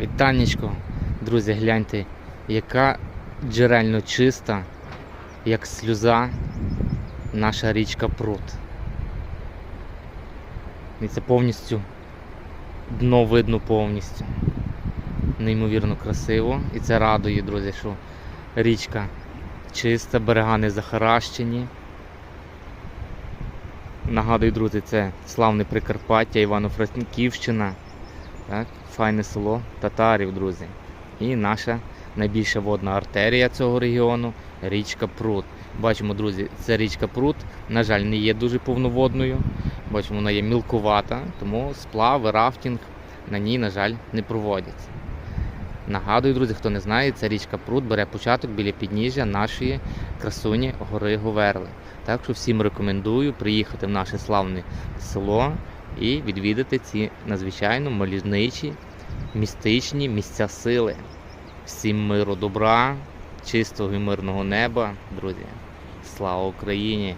Вітанечко, друзі, гляньте, яка джерельно чиста, як сльоза, наша річка Прут. І це повністю дно видно повністю. Неймовірно красиво. І це радує, друзі, що річка чиста, берега не захаращені. Нагадую, друзі, це славне Прикарпаття, Івано-Франківщина. Так, файне село татарів, друзі. І наша найбільша водна артерія цього регіону річка Прут. Бачимо, друзі, це річка Прут, на жаль, не є дуже повноводною. Бачимо, вона є мілкувата, тому сплав, рафтинг на ній, на жаль, не проводяться. Нагадую, друзі, хто не знає, ця річка Прут бере початок біля підніжжя нашої красуні гори Говерли. Так що всім рекомендую приїхати в наше славне село і відвідати ці надзвичайно мальовничі, містичні місця сили. Всім миру, добра, чистого і мирного неба, друзі. Слава Україні!